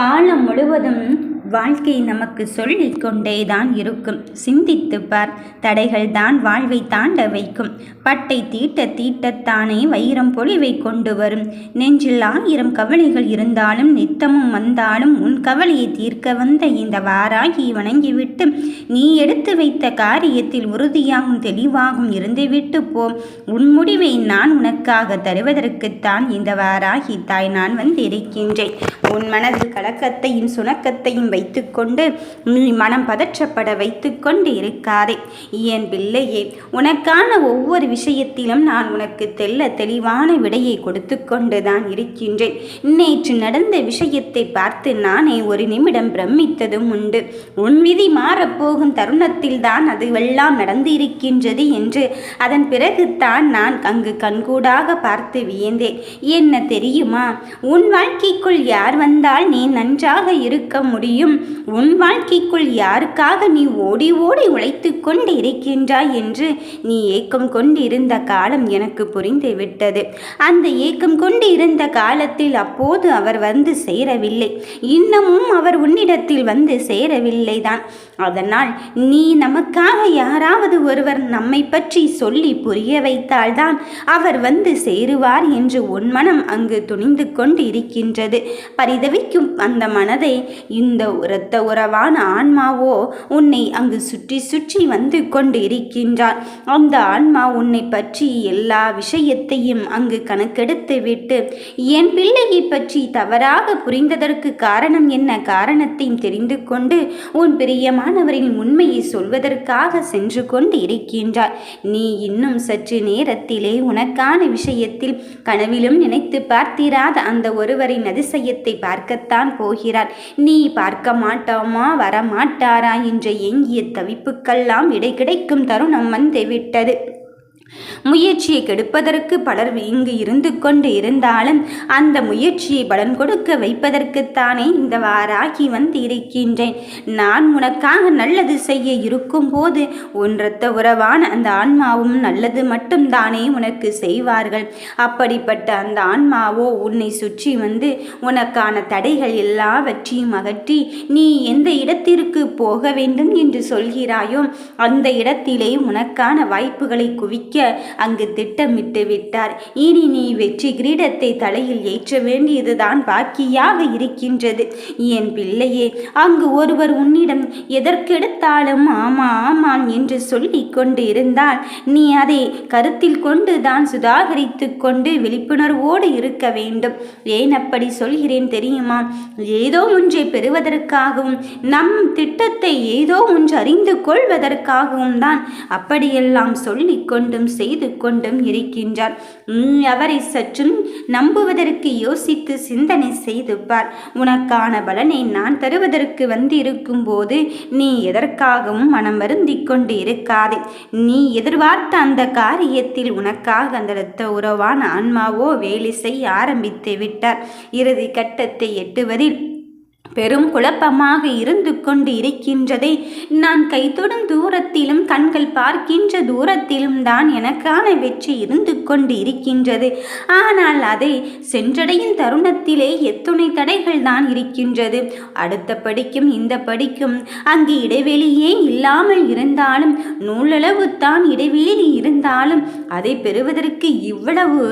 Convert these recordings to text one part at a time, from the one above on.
காலம் முழுவதும் வாழ்க்கை நமக்கு சொல்லி கொண்டே தான் இருக்கும். சிந்தித்துப் பார் தடைகள் தான் வாழ்வை தாண்ட வைக்கும். பட்டை தீட்ட தீட்டத்தானே வைரம் பொழிவை கொண்டு வரும். நெஞ்சில் ஆயிரம் கவலைகள் இருந்தாலும் நித்தமும் வந்தாலும் உன் கவலையை தீர்க்க வந்த இந்த வாராகி வணங்கிவிட்டு நீ எடுத்து வைத்த காரியத்தில் உறுதியாகவும் தெளிவாகவும் இருந்துவிட்டு போ. உன் முடிவை நான் உனக்காக தருவதற்குத்தான் இந்த வாராகி தாய் நான் வந்திருக்கின்றேன். உன் மனதில் கலக்கத்தையும் சுணக்கத்தையும் வைத்துக்கொண்டு நீ மனம் பதற்றப்பட வைத்துக்கொண்டு இருக்காதே. என் பிள்ளையே உனக்கான ஒவ்வொரு விஷயத்திலும் நான் உனக்கு தெல்ல தெளிவான விடையை கொடுத்து கொண்டுதான் இருக்கின்றேன். நேற்று நடந்த விஷயத்தை பார்த்து நானே ஒரு நிமிடம் பிரமித்ததும் உண்டு. உன் விதி மாறப்போகும் தருணத்தில் தான் அதுவெல்லாம் நடந்து இருக்கின்றது என்று அதன் பிறகு தான் நான் அங்கு கண்கூடாக பார்த்து வியந்தேன். என்ன தெரியுமா? உன் வாழ்க்கைக்குள் யார் வந்தால் நீ நன்றாக இருக்க முடியும். உன் வாழ்க்கைக்குள் யாருக்காக நீ ஓடி ஓடி உழைத்து கொண்டு இருக்கின்றாய் என்று நீ ஏக்கம் கொண்டு இருந்த காலம் எனக்கு புரிந்து விட்டது. அந்த ஏக்கம் கொண்டு இருந்த காலத்தில் அப்போது அவர் வந்து சேரவில்லை. இன்னமும் அவர் உன்னிடத்தில் வந்து சேரவில்லை தான். அதனால் நீ நமக்காக யாராவது ஒருவர் நம்மை பற்றி சொல்லி புரிய வைத்தால்தான் அவர் வந்து சேருவார் என்று உன் மனம் அங்கு துணிந்து கொண்டு இருக்கின்றது பரிதவிக்கும் அந்த மனதை இந்த இரத்த உறவான ஆன்மாவோ உன்னை அங்கு சுற்றி சுற்றி வந்து கொண்டு இருக்கின்றார் அந்த ஆன்மா உன்னை பற்றி எல்லா விஷயத்தையும் அங்கு கணக்கெடுத்து விட்டு என் பிள்ளையை பற்றி தவறாக புரிந்ததற்கு காரணம் என்ன? காரணத்தையும் தெரிந்து கொண்டு உன் பிரியமானவரின் உண்மையை சொல்வதற்காக சென்று கொண்டு இருக்கின்றார் நீ இன்னும் சற்று நேரத்திலே உனக்கான விஷயத்தில் கனவிலும் நினைத்து பார்த்திராத அந்த ஒருவரின் அதிசயத்தை பார்க்கத்தான் போகிறார். நீ பார்க்க மாட்டோமா வரமாட்டாரா என்ற எங்கிய தவிப்புக்கெல்லாம் இடை கிடைக்கும் தருணம் வந்துவிட்டது. முயற்சியை கெடுப்பதற்கு பலர் இங்கு இருந்து கொண்டு இருந்தாலும் அந்த முயற்சியை பலன் கொடுக்க வைப்பதற்குத்தானே இந்த வாராகி வந்து இருக்கின்றேன் நான் உனக்காக நல்லது செய்ய இருக்கும்போது ஒன்றத்த உறவான அந்த ஆன்மாவும் நல்லது மட்டும்தானே உனக்கு செய்வார்கள். அப்படிப்பட்ட அந்த ஆன்மாவோ உன்னை சுற்றி வந்து உனக்கான தடைகள் எல்லாவற்றையும் அகற்றி நீ எந்த இடத்திற்கு போக வேண்டும் என்று சொல்கிறாயோ அந்த இடத்திலே உனக்கான வாய்ப்புகளை குவிக்க அங்கு திட்டமிட்டு விட்டார். இனி நீ வெற்றி கிரீடத்தை தலையில் ஏற்ற வேண்டியதுதான் பாக்கியாக இருக்கின்றது. என் பிள்ளையே அங்கு ஒருவர் உன்னிடம் எதற்கெடுத்தாலும் ஆமா ஆமாம் என்று சொல்லி கொண்டு இருந்தால் நீ அதை கருத்தில் கொண்டு தான் சுதாகரித்து கொண்டு விழிப்புணர்வோடு இருக்க வேண்டும். ஏன் அப்படி சொல்கிறேன் தெரியுமா? ஏதோ ஒன்றை பெறுவதற்காகவும் நம் திட்டத்தை ஏதோ ஒன்று அறிந்து கொள்வதற்காகவும் தான் அப்படியெல்லாம் சொல்லி கொண்டும் செய்து கொண்டும் இருக்கின்றார். அவரை சற்றும் நம்புவதற்கு யோசித்து சிந்தனை செய்து பார். உனக்கான பலனை நான் தருவதற்கு வந்திருக்கும் போது நீ எதற்காகவும் மனம் வருந்தி கொண்டு இருக்காதே. நீ எதிர்பார்த்த அந்த காரியத்தில் உனக்காக அந்த இரத்த உறவான ஆன்மாவோ வேலை செய்ய ஆரம்பித்து விட்டார். இறுதி கட்டத்தை எட்டுவதில் பெரும் குழப்பமாக இருந்து கொண்டு இருக்கின்றதை நான் கைத்தொடும் தூரத்திலும் கண்கள் பார்க்கின்ற தூரத்திலும் தான் எனக்கான வெற்றி இருந்து கொண்டு இருக்கின்றது. ஆனால் அதை சென்றடையும் தருணத்திலே எத்துணை தடைகள் தான் இருக்கின்றது. அடுத்த படிக்கும் இந்த படிக்கும் அங்கு இடைவெளியே இல்லாமல் இருந்தாலும் நூலளவு தான் இடைவெளி இருந்தாலும் அதை பெறுவதற்கு இவ்வளவு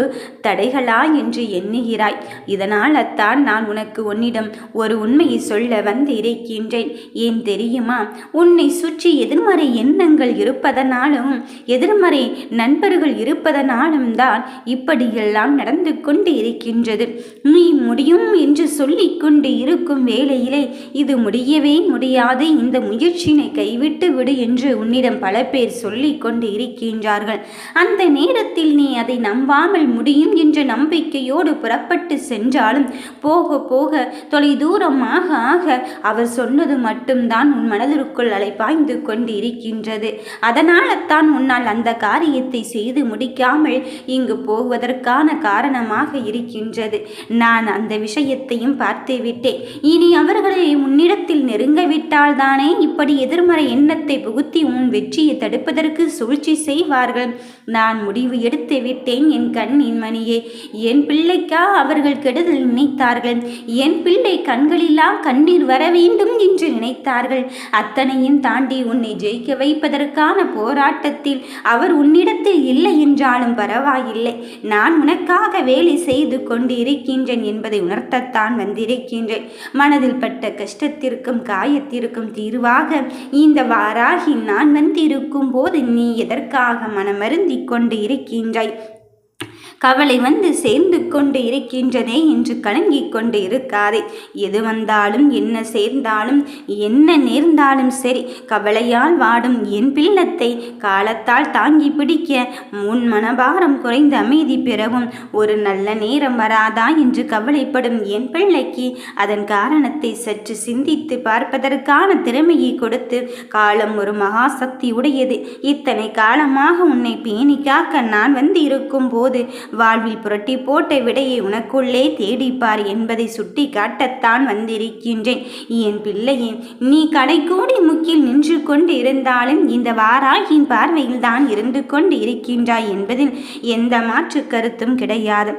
தடைகளா என்று எண்ணுகிறாய். இதனால் அத்தான் நான் உனக்கு உன்னிடம் ஒரு உண்மையை சொல்ல வந்து இருக்கின்றேன் ஏன் தெரியுமா? உன்னை சுற்றி எதிர்மறை எண்ணங்கள் இருப்பதனாலும் எதிர்மறை நண்பர்கள் இருப்பதனாலும் தான் இப்படியெல்லாம் நடந்து கொண்டு இருக்கின்றது. நீ முடியும் என்று சொல்லிக்கொண்டு இருக்கும் வேளையிலே இது முடியவே முடியாது. இந்த முயற்சியினை கைவிட்டு விடு என்று உன்னிடம் பல பேர் சொல்லிக் கொண்டு இருக்கின்றார்கள். அந்த நேரத்தில் நீ அதை நம்பாமல் முடியும் என்ற நம்பிக்கையோடு புறப்பட்டு சென்றாலும் போக போக தொலை தூரமாக ஆக அவர் சொன்னது மட்டும்தான் உன் மனதிற்குள் அலைப்பாய்ந்து கொண்டு இருக்கின்றது அதனால தான் உன்னால் அந்த காரியத்தை செய்து முடிக்காமல் இங்கு போவதற்கான காரணமாக இருக்கின்றது. நான் அந்த விஷயத்தையும் பார்த்து விட்டேன். இனி அவர்களை உன்னிடத்தில் நெருங்க விட்டால்தானே இப்படி எதிர்மறை எண்ணத்தை புகுத்தி உன் வெற்றியை தடுப்பதற்கு சூழ்ச்சி செய்வார்கள். நான் முடிவு எடுத்து விட்டேன் என் கண்ணின் மணியே. என் பிள்ளைக்கா அவர்கள் கெடுதல் நினைத்தார்கள். என் பிள்ளை கண்களெல்லாம் கண்ணீர் வர வேண்டும் என்று நினைத்தார்கள். அத்தனையும் தாண்டி உன்னை ஜெயிக்க வைப்பதற்கான போராட்டத்தில் அவர் உன்னிடத்தில் இல்லை என்றாலும் பரவாயில்லை. நான் உனக்காக வேலை செய்து கொண்டு இருக்கின்றேன் என்பதை உணர்த்தத்தான் வந்திருக்கின்றேன். மனதில் பட்ட கஷ்டத்திற்கும் காயத்திற்கும் தீர்வாக இந்த வாராகி நான் வந்திருக்கும் போது நீ எதற்காக மனம் மருந்திக் கொண்டு இருக்கின்றாய். கவலை வந்து சேர்ந்து கொண்டு இருக்கின்றதே என்று கலங்கிக் கொண்டு இருக்காதே. எது வந்தாலும் என்ன சேர்ந்தாலும் என்ன நேர்ந்தாலும் சரி கவலையால் வாடும் என் பிள்ளத்தை காலத்தால் தாங்கி பிடிக்க முன் மனபாரம் குறைந்த அமைதி பெறவும் ஒரு நல்ல நேரம் வராதா என்று கவலைப்படும் என் பிள்ளைக்கு அதன் காரணத்தை சற்று சிந்தித்து பார்ப்பதற்கான திறமையை கொடுத்து காலம் ஒரு மகாசக்தி உடையது இத்தனை காலமாக உன்னை பேணி காக்க நான் வந்து இருக்கும் போது வாழ்வில் புரட்டி போட்ட விடையை உனக்குள்ளே தேடிப்பார் என்பதை சுட்டி காட்டத்தான் வந்திருக்கின்றேன். என் பிள்ளையே நீ கடைக்கோடி முக்கில் நின்று கொண்டு இருந்தாலும் இந்த வாராகின் பார்வையில் தான் இருந்து கொண்டு இருக்கின்றாய் என்பதில் எந்த மாற்று கருத்தும் கிடையாது.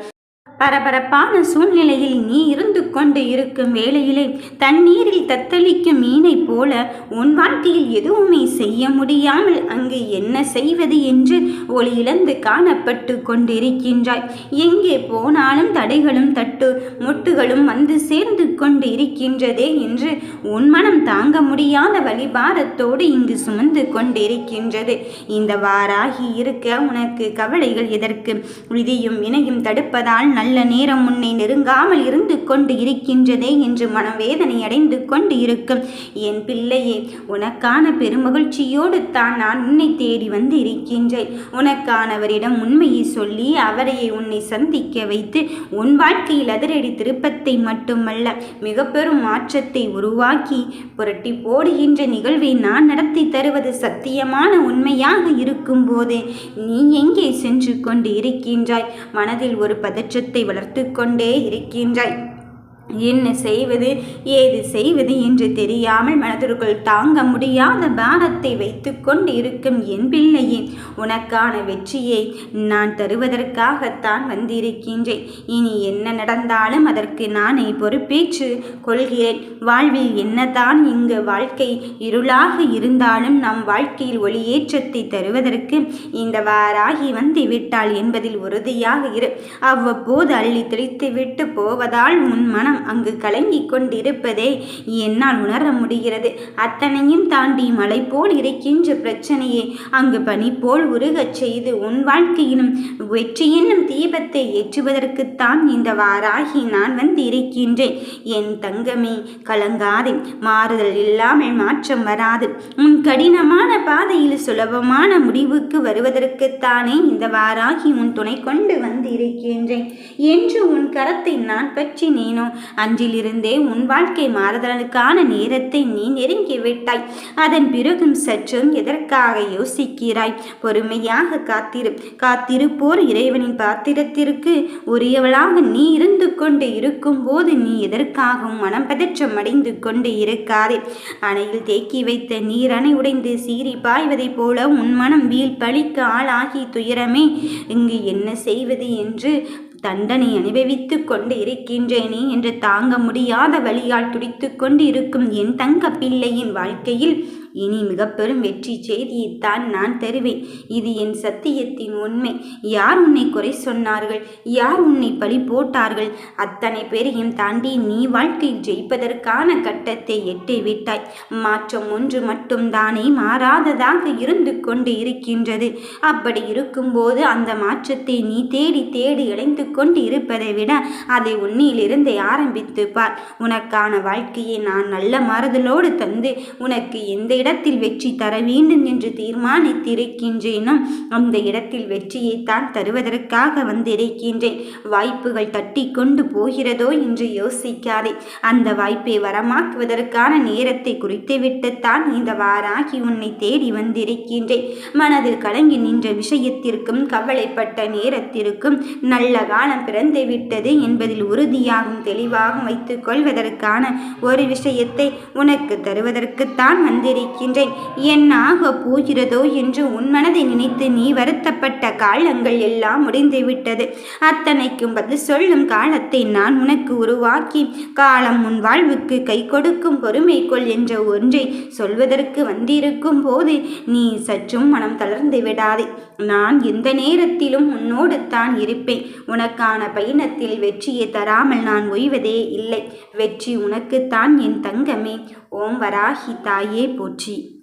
பரபரப்பான சூழ்நிலையில் நீ இருந்து கொண்டு இருக்கும் வேளையிலே தண்ணீரில் தத்தளிக்கும் மீனை போல உன் வாழ்க்கையில் எதுவுமே செய்ய முடியாமல் அங்கு என்ன செய்வது என்று ஒளி இழந்து காணப்பட்டு கொண்டிருக்கின்றாய். எங்கே போனாலும் தடைகளும் தட்டு முட்டுகளும் வந்து சேர்ந்து கொண்டு இருக்கின்றதே என்று உன் மனம் தாங்க முடியாத வழிபாரத்தோடு இங்கு சுமந்து கொண்டிருக்கின்றது. இந்த வாராகி இருக்க உனக்கு கவலைகள் எதற்கு? விதியும் வினையும் தடுப்பதால் நல்ல நல்ல நேரம் உன்னை நெருங்காமல் இருந்து கொண்டு இருக்கின்றதே என்று மனவேதனை அடைந்து கொண்டு இருக்கும் என் பிள்ளையே உனக்கான பெருமகிழ்ச்சியோடு தான் நான் உன்னை தேடி வந்து இருக்கின்றேன். உனக்கானவரிடம் உண்மையை சொல்லி அவரையை உன்னை சந்திக்க வைத்து உன் வாழ்க்கையில் அதிரடி திருப்பத்தை மட்டுமல்ல மிக பெரும் மாற்றத்தை உருவாக்கி புரட்டி போடுகின்ற நிகழ்வை நான் நடத்தி தருவது சத்தியமான உண்மையாக இருக்கும்போதே நீ எங்கே சென்று கொண்டு இருக்கின்றாய்? மனதில் ஒரு பதற்றத்தை வளர்த்து கொண்டே இருக்கின்றாய். என்ன செய்வது? ஏது செய்வது என்று தெரியாமல் மனதிற்குள் தாங்க முடியாத பாரத்தை வைத்து கொண்டு இருக்கும் என் பிள்ளையே உனக்கான வெற்றியை நான் தருவதற்காகத்தான் வந்திருக்கின்றேன். இனி என்ன நடந்தாலும் அதற்கு நானே பொறுப்பேற்று கொள்கிறேன். வாழ்வில் என்னதான் இங்கு வாழ்க்கை இருளாக இருந்தாலும் நம் வாழ்க்கையில் ஒளியேற்றத்தை தருவதற்கு இந்த வாராகி வந்து விட்டாள் என்பதில் உறுதியாக இரு. அவ்வப்போது அள்ளி தெளித்து விட்டு போவதால் உன் மனம் அங்கு கலங்கிக் கொண்டிருப்பதை என்னால் உணர முடிகிறது. அத்தனையும் தாண்டி மலை போல் இருக்கின்ற பிரச்சனையை அங்கு பனி போல் உருகச் செய்து உன் வாழ்க்கையிலும் வெற்றி என்னும் தீபத்தை ஏற்றுவதற்குத்தான் இந்த வாராகி நான் வந்து இருக்கின்றேன் என் தங்கமே கலங்காதே மாறுதல் இல்லாமல் மாற்றம் வராது. உன் கடினமான பாதையில் சுலபமான முடிவுக்கு வருவதற்குத்தானே இந்த வாராகி உன் துணை கொண்டு வந்து இருக்கின்றேன் என்று உன் கரத்தை நான் பற்றினேனோ அன்றிலிருந்தே உன் வாழ்க்கை மாறுதலுக்கான நேரத்தை நீ நெருங்கிவிட்டாய் அதன் பிறகும் சற்றும் எதற்காக யோசிக்கிறாய்? பொறுமையாக காத்திரு. காத்திருப்போர் இறைவனின் பாத்திரத்திற்கு உரியவளாக நீ இருந்து கொண்டு இருக்கும் போது நீ எதற்காகவும் மனம் பதற்றம் அடைந்து கொண்டு இருக்காதே. அணையில் தேக்கி வைத்த நீர் அணை உடைந்து சீறி பாய்வதைப் போல உன் மனம் வீழ் பழிக்கு ஆளாகி துயரமே. இங்கு என்ன செய்வது என்று தண்டனை அனுபவித்து கொண்டு இருக்கின்றேனே என்று தாங்க முடியாத வழியால் துடித்து கொண்டு இருக்கும் என் தங்க பிள்ளையின் வாழ்க்கையில் இனி மிக பெரும் வெற்றி செய்தியைத்தான் நான் தருவேன். இது என் சத்தியத்தின் உண்மை. யார் உன்னை குறை சொன்னார்கள்? யார் உன்னை பழி போட்டார்கள்? அத்தனை பேரையும் தாண்டி நீ வாழ்க்கை ஜெயிப்பதற்கான கட்டத்தை எட்டி விட்டாய் மாற்றம் ஒன்று மட்டும் தானே மாறாததாக இருந்து கொண்டு இருக்கின்றது. அப்படி இருக்கும்போது அந்த மாற்றத்தை நீ தேடி தேடி இழைந்து கொண்டு இருப்பதை விட அதை உன்னிலிருந்து ஆரம்பித்து பார். உனக்கான வாழ்க்கையை நான் நல்ல மாறுதலோடு தந்து உனக்கு எந்த இடத்தில் வெற்றி தர வேண்டும் என்று தீர்மானித்திருக்கின்றேனும் அந்த இடத்தில் வெற்றியைத்தான் தருவதற்காக வந்திருக்கின்றேன். வாய்ப்புகள் தட்டி கொண்டு போகிறதோ என்று யோசிக்காதே. அந்த வாய்ப்பை வரமாக்குவதற்கான நேரத்தை குறித்துவிட்டுத்தான் இந்த வாராகி உன்னை தேடி வந்திருக்கின்றேன். மனதில் கலங்கி நின்ற விஷயத்திற்கும் கவலைப்பட்ட நேரத்திற்கும் நல்ல காலம் பிறந்து விட்டது என்பதில் உறுதியாகும் தெளிவாகும் வைத்துக் கொள்வதற்கான ஒரு விஷயத்தை உனக்கு தருவதற்குத்தான் வந்திருக்கிறேன் இருக்கின்றேன் என்னாக போகிறதோ என்று உன் மனதை நினைத்து நீ வருத்தப்பட்ட காலங்கள் எல்லாம் முடிந்துவிட்டது. அத்தனைக்கும் பதில் சொல்லும் காலத்தை நான் உனக்கு உருவாக்கி காலம் உன் வாழ்வுக்கு கை கொடுக்கும் பொறுமை கொள் என்ற ஒன்றை சொல்வதற்கு வந்திருக்கும் போது நீ சற்றும் மனம் தளர்ந்து விடாதே. நான் எந்த நேரத்திலும் உன்னோடு தான் இருப்பேன். உனக்கான பயணத்தில் வெற்றியை தராமல் நான் ஓய்வதே இல்லை. வெற்றி உனக்குத்தான் என் தங்கமே. ஓம் வராகி தாயே போற்றி.